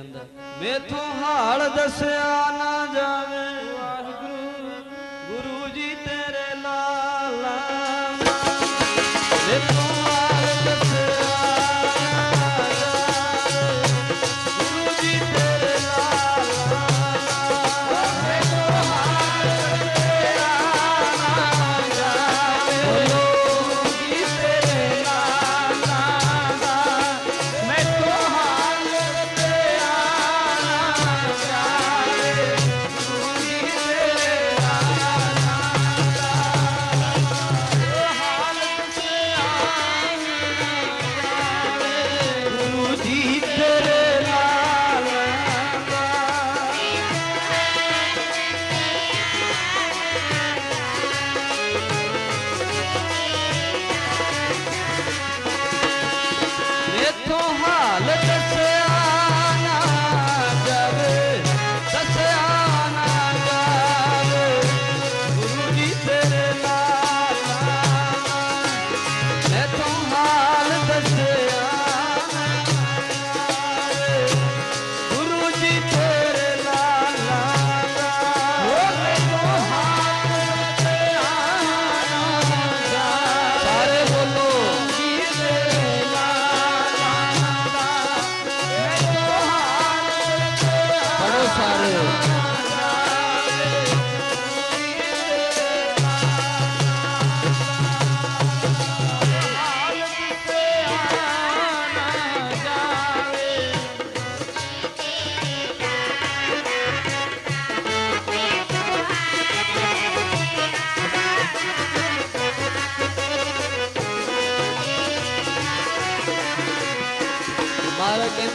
ਮੇਥੋਂ ਹਾਲ ਦੱਸਿਆ ਨਾ ਜਾਵੇ।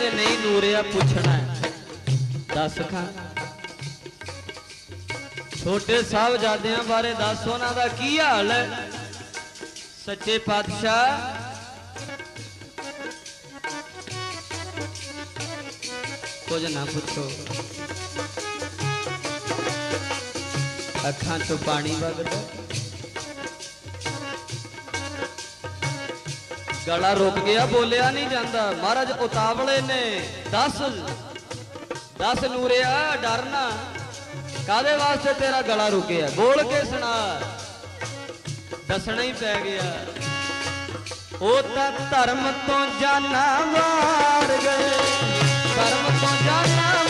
ਜੇ ਨਹੀਂ ਨੂਰਿਆ ਪੁੱਛਣਾ ਦੱਸ ਖਾਂ। ਛੋਟੇ ਸਾਹਿਬਜ਼ਾਦਿਆਂ ਬਾਰੇ ਦੱਸ ਉਹਨਾਂ ਦਾ ਕੀ ਹਾਲ ਹੈ? ਸੱਚੇ ਪਾਤਸ਼ਾਹ? ਕੁਝ ਨਾ ਪੁੱਛੋ। ਅੱਖਾਂ ਤੋਂ ਪਾਣੀ ਵਗਦਾ ਗਲਾ ਰੁਕ ਗਿਆ, ਬੋਲਿਆ ਨਹੀਂ ਜਾਂਦਾ। ਮਹਾਰਾਜ, ਉਤਾਵਲੇ ਨੇ। ਦੱਸ 10 ਨੂਰਿਆ, ਡਰਨਾ। ਕਾਦੇ ਵਾਸਤੇ ਤੇਰਾ ਗਲਾ ਰੁਕਿਆ? ਬੋਲ ਕੇ ਸੁਣਾ। ਦੱਸਣਾ ਹੀ ਪੈ ਗਿਆ। ਉਹ ਤਾਂ ਧਰਮ ਤੋਂ ਜਾਨਾ ਵਾਰ ਗਏ। ਧਰਮ ਤੋਂ ਜਾਨਾ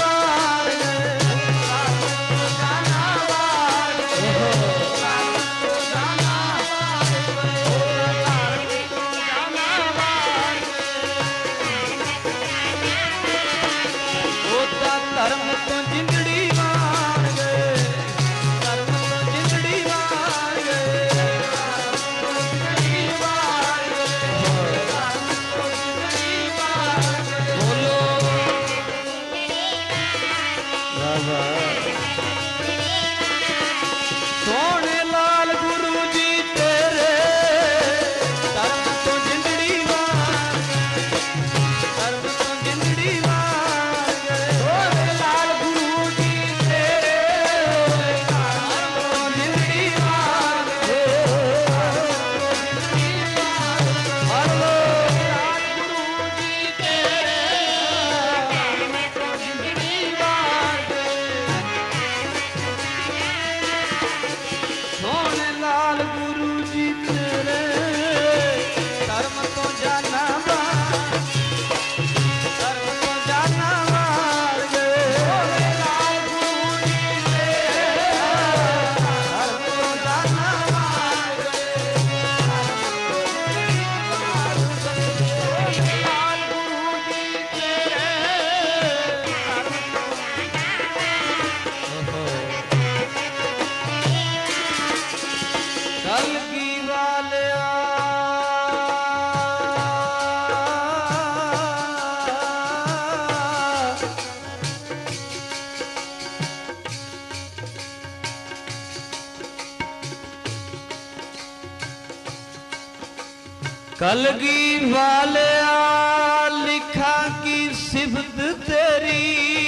ਕਲਗੀ ਵਾਲਿਆ ਲਿਖਾਂ ਕੀ ਸਿਫਤ ਤੇਰੀ?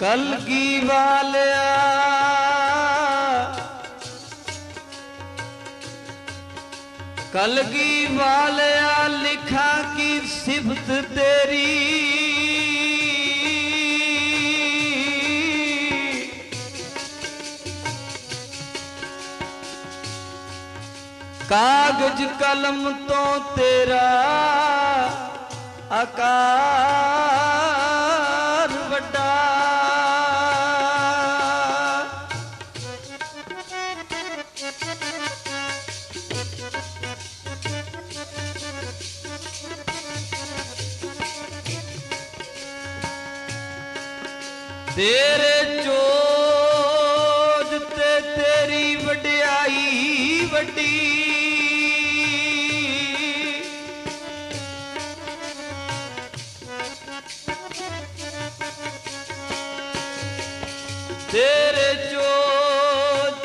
ਕਲਗੀ ਵਾਲਿਆ ਕਲਗੀ ਵਾਲਿਆ ਲਿਖਾਂ ਕੀ ਸਿਫਤ ਤੇਰੀ। ਕਾਗਜ਼ ਕਲਮ ਤੋਂ ਤੇਰਾ ਆਕਾਰ ਤੇਰੇ ਚੋਜ ਤੇ ਤੇਰੀ ਵਡਿਆਈ ਵੱਡੀ। ਤੇਰੇ ਚੋਜ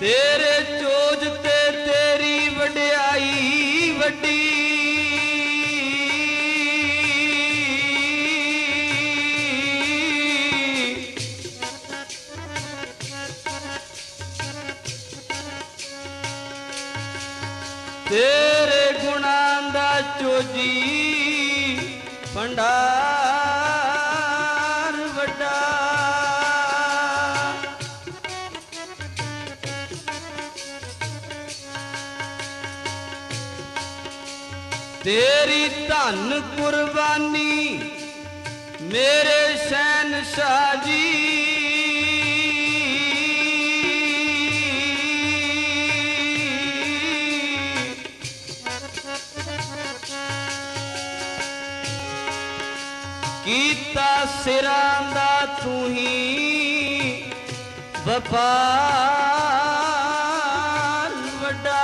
ਤੇਰੇ ਜੀ ਭੰਡਾਰ ਵੱਡਾ। ਤੇਰੀ ਧਨ ਕੁਰਬਾਨੀ ਮੇਰੇ ਸ਼ਹਿਨशाह ਜੀ ਕੀਤਾ ਸਿਰਾਂ ਦਾ ਤੂੰ ਹੀ ਵਪਾਰ ਵੱਡਾ।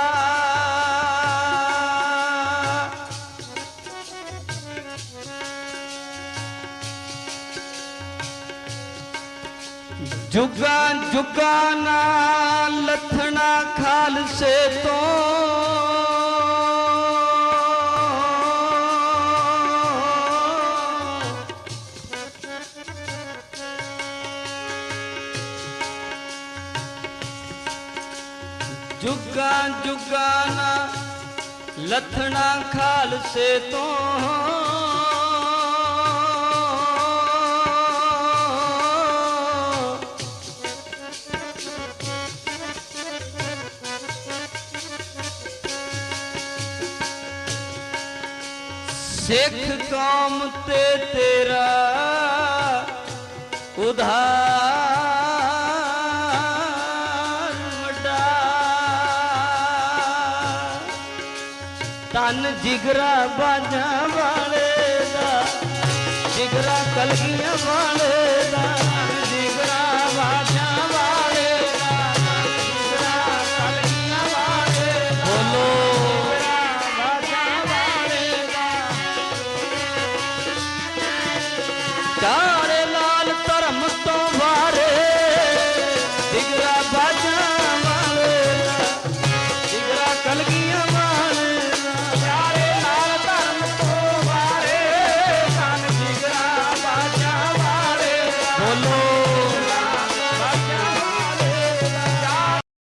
ਜੁਗਾਂ ਜੁਗਾਂ ਨਾਲ ਲਥਣਾ ਖਾਲਸੇ ਤੋਂ ਜੁਗਾਂ ਨਾ ਲਥਣਾ ਖਾਲਸੇ ਤੋਂ। ਸਿੱਖ ਕੌਮ ਤੇ ਤੇਰਾ ਉਧਾਰ ਤਨ ਜਿਗਰਾ ਬਾਜਾਂ ਵਾਲੇ ਦਾ ਜਿਗਰਾ ਕਲਗੀਆਂ ਵਾਲੇ ਦਾ ਜਿਗਰਾ ਲਾਲ ਧਰਮ ਤੋਂ ਵਾਰੇ